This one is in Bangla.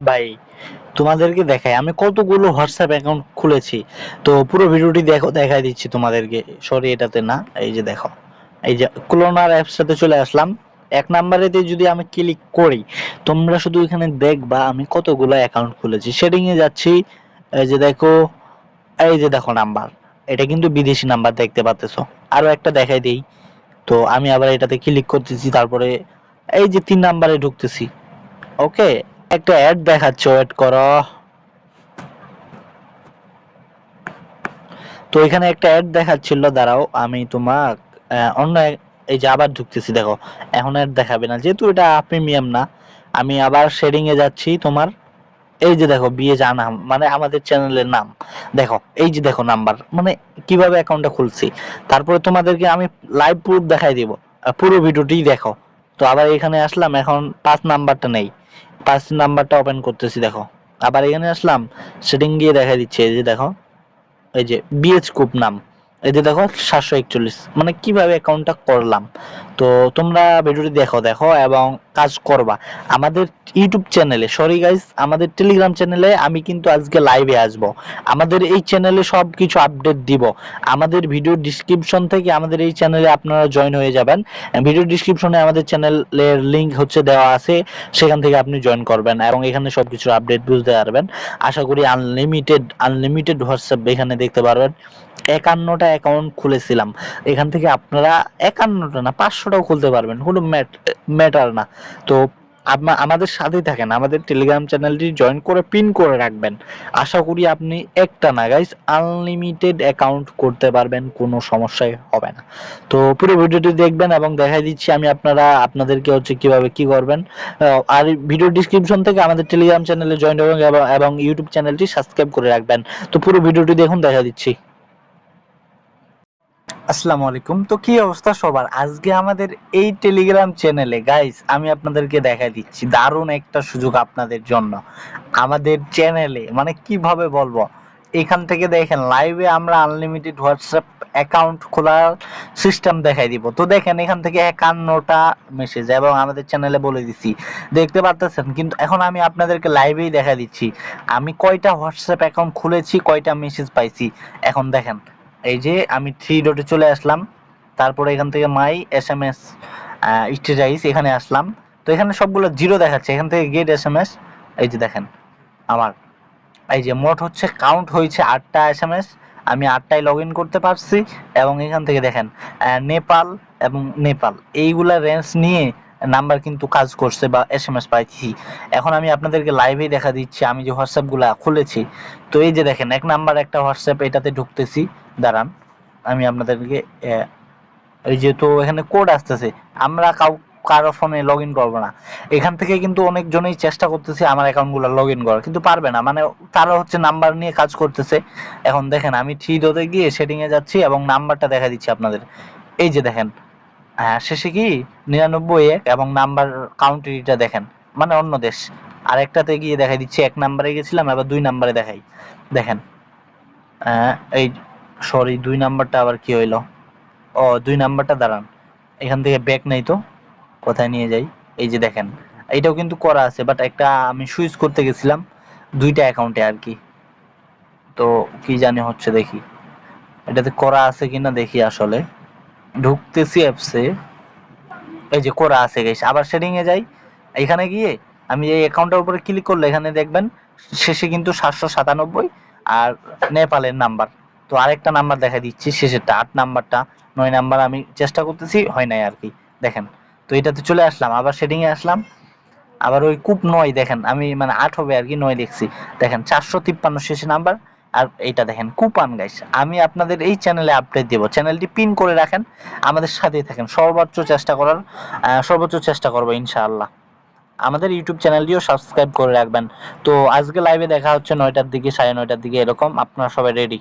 ভাই, তোমাদেরকে দেখাই, আমি কতগুলো হোয়াটসঅ্যাপ অ্যাকাউন্ট খুলেছি। তো পুরো ভিডিওটি দেখো, দেখাই দিচ্ছি তোমাদেরকে। সরি এটাতে না, এই যে দেখো। এই যে ক্লোনার অ্যাপসটাতে চলে আসলাম। এক নাম্বারেতে যদি আমি ক্লিক করি, তোমরা শুধু এখানে দেখবা আমি কতগুলো অ্যাকাউন্ট খুলেছি। সেটিং এ যাচ্ছি, এই যে দেখো, এই যে দেখো নাম্বার এটা কিন্তু বিদেশি নাম্বার দেখতে পাচ্তেছো আরও একটা দেখাই দিই। তো আমি আবার এটাতে ক্লিক করতেছি, তারপরে এই যে তিন নাম্বারে ঢুকতেছি। ওকে একটা অ্যাড দেখাচ্ছে ওয়েট করো। তো এখানে একটা অ্যাড দেখাচ্ছিল, দাঁড়াও আমি তোমার অন্য এই যে আবার ঢুকতেছি, দেখো, এখন অ্যাড দেখাবে না, যেহেতু এটা প্রিমিয়াম না, আমি আবার শেডিং এ যাচ্ছি তোমার, এই যে দেখো বিয়ে জানাম মানে আমাদের চ্যানেলের নাম, দেখো, এই যে দেখো নাম্বার মানে কীভাবে অ্যাকাউন্টটা খুলছি, তারপরে তোমাদেরকে আমি লাইভ প্রুফ দেখাই দিব পুরো ভিডিওটি দেখো, তো আবার এখানে আসলাম, এখন পাঁচ নাম্বারটা নেই পাঁচ নাম্বারটা ওপেন করতেছি, দেখো। আবার এখানে আসলাম সেটিং গিয়ে দেখা দিচ্ছে, এই যে দেখো, এই যে বিএচ কুপ নাম। এই যে দেখো, সাতশো একচল্লিশ। মানে কীভাবে অ্যাকাউন্টটা করলাম। তো তোমরা ভিডিওটি দেখো দেখো, এবং কাজ করবা। আমাদের ইউটিউব চ্যানেলে সরি গাইস আমাদের টেলিগ্রাম চ্যানেলে আমি কিন্তু আজকে লাইভে আসব। আমাদের এই চ্যানেলে সব কিছু আপডেট দিব। আমাদের ভিডিও ডিসক্রিপশন থেকে আমাদের এই চ্যানেলে আপনারা জয়েন হয়ে যাবেন। ভিডিও ডিসক্রিপশনে আমাদের চ্যানেলের লিংক হচ্ছে দেওয়া আছে। সেখান থেকে আপনি জয়েন করবেন এবং এখানে সব সবকিছু আপডেট বুঝতে পারবেন। আশা করি আনলিমিটেড আনলিমিটেড হোয়াটসঅ্যাপ এখানে দেখতে পারবেন। একান্নটা অ্যাকাউন্ট খুলেছিলাম। এখান থেকে আপনারা একান্নটা না, পাঁচশোটাও খুলতে পারবেন। কোনো ম্যাটার না। তো আমাদের সাথেই থাকেন, আমাদের টেলিগ্রাম চ্যানেলটি জয়েন করে পিন করে রাখবেন। আশা করি আপনি একটা না গাইস আনলিমিটেড অ্যাকাউন্ট করতে পারবেন, কোনো সমস্যাই হবে না। তো পুরো ভিডিওটি দেখবেন এবং দেখাই দিচ্ছি আমি আপনারা, আপনাদেরকে হচ্ছে কীভাবে কি করবেন। আর ভিডিও ডিসক্রিপশন থেকে আমাদের টেলিগ্রাম চ্যানেলে জয়েন হবেন এবং ইউটিউব চ্যানেলটি সাবস্ক্রাইব করে রাখবেন। তো পুরো ভিডিওটি দেখুন দেখা দিচ্ছি। আসসালামু আলাইকুম। তো কি অবস্থা সবার? আজকে আমাদের এই টেলিগ্রাম চ্যানেলে গাইস আমি আপনাদেরকে দেখাই দিচ্ছি দারুণ একটা সুযোগ আপনাদের জন্য। আমাদের চ্যানেলে মানে কীভাবে বলব? এখান থেকে দেখেন লাইভে আমরা আনলিমিটেড হোয়াটসঅ্যাপ অ্যাকাউন্ট খোলার সিস্টেম দেখাই দিব। তো দেখেন, এখান থেকে একান্নটা মেসেজ এবং আমাদের চ্যানেলে বলে দিছি দেখতে পারতেছেন? কিন্তু এখন আমি আপনাদেরকে লাইভেই দেখা দিচ্ছি। আমি কয়টা হোয়াটসঅ্যাপ অ্যাকাউন্ট খুলেছি, কয়টা মেসেজ পাইছি? এখন দেখেন। এই যে আমি থ্রি ডটে চলে আসলাম, তারপরে এখান থেকে মাই এস এম এস স্টেটাইজ এখানে আসলাম। তো এখানে সবগুলো জিরো দেখাচ্ছে, এখান থেকে গেট এস এম এস এই যে দেখেন, আমার। এই যে মোট হচ্ছে কাউন্ট হয়েছে আটটা এস এম এস আমি আটটায় লগ ইন করতে পারছি, এবং এখান থেকে দেখেন নেপাল এবং নেপাল এইগুলা রেঞ্জ নিয়ে নাম্বার কিন্তু কাজ করছে বা এস এম এস পাইছি এখন আমি আপনাদেরকে লাইভেই দেখা দিচ্ছি, আমি যে হোয়াটসঅ্যাপগুলা খুলেছি, তো এই যে দেখেন, এক নাম্বার একটা হোয়াটসঅ্যাপ এটাতে ঢুকতেছি, দাঁড়ান, আমি আপনাদেরকে এই যে তো এখানে কোড আসতেছে, আমরা কাউ, কারও ফোনে লগ ইন করব না। এখান থেকে কিন্তু অনেকজনই চেষ্টা করতেছে আমার অ্যাকাউন্টগুলো লগ ইন করার, কিন্তু পারবে না মানে তারা হচ্ছে নাম্বার নিয়ে কাজ করতেছে। এখন দেখেন, আমি থ্রি ডোতে গিয়ে সেটিং এ যাচ্ছি এবং নাম্বারটা দেখা দিচ্ছি আপনাদের। এই যে দেখেন শেষে কি? নিরানব্বই এক এবং নাম্বার কাউন্ট্রিটা দেখেন মানে অন্য দেশ। আরেকটাতে গিয়ে দেখাই দিচ্ছি, এক নাম্বারে গেছিলাম, আবার দুই নাম্বারে দেখাই। দেখেন এই সরি দুই নাম্বারটা আবার কি হইল? ও, দুই নাম্বারটা দাঁড়ান। এখান থেকে ব্যাক নেই তো, কোথায় নিয়ে যাই? এই যে দেখেন এইটাও কিন্তু করা আছে বাট একটা আমি সুইচ করতে গেছিলাম, দুইটা অ্যাকাউন্টে আর কি। তো কি জানি হচ্ছে দেখি। এটাতে করা আছে কিনা দেখি আসলে। ঢুকতেছি অ্যাপসে এই যে করা আছে গেছে আবার এ যাই। এখানে গিয়ে আমি এই অ্যাকাউন্টের উপরে ক্লিক করলে এখানে দেখবেন, শেষে কিন্তু সাতশো সাতানব্বই আর নেপালের নাম্বার তো আরেকটা নাম্বার দেখা দিচ্ছি, শেষেরটা আট নাম্বারটা নয় নাম্বার আমি চেষ্টা করতেছি, হয় নাই আর কি। দেখেন, তো এটাতে চলে আসলাম, আবার সেটিং এ আসলাম। আবার ওই কূপ নয় দেখেন, আমি মানে আট হবে আর কি, নয় দেখছি দেখেন, চারশো তিপ্পান্ন শেষে নাম্বার আর এইটা দেখেন, কুপান গাইস আমি আপনাদের এই চ্যানেলে আপডেট দেব। চ্যানেলটি পিন করে রাখেন, আমাদের সাথেই থাকেন। সর্বোচ্চ চেষ্টা করার সর্বোচ্চ চেষ্টা করব ইনশাআল্লাহ। আমাদের ইউটিউব চ্যানেলটিও সাবস্ক্রাইব করে রাখবেন। তো আজকে লাইভে দেখা হচ্ছে নয়টার দিকে, সাড়ে নয়টার দিকে এরকম। আপনারা সবাই রেডি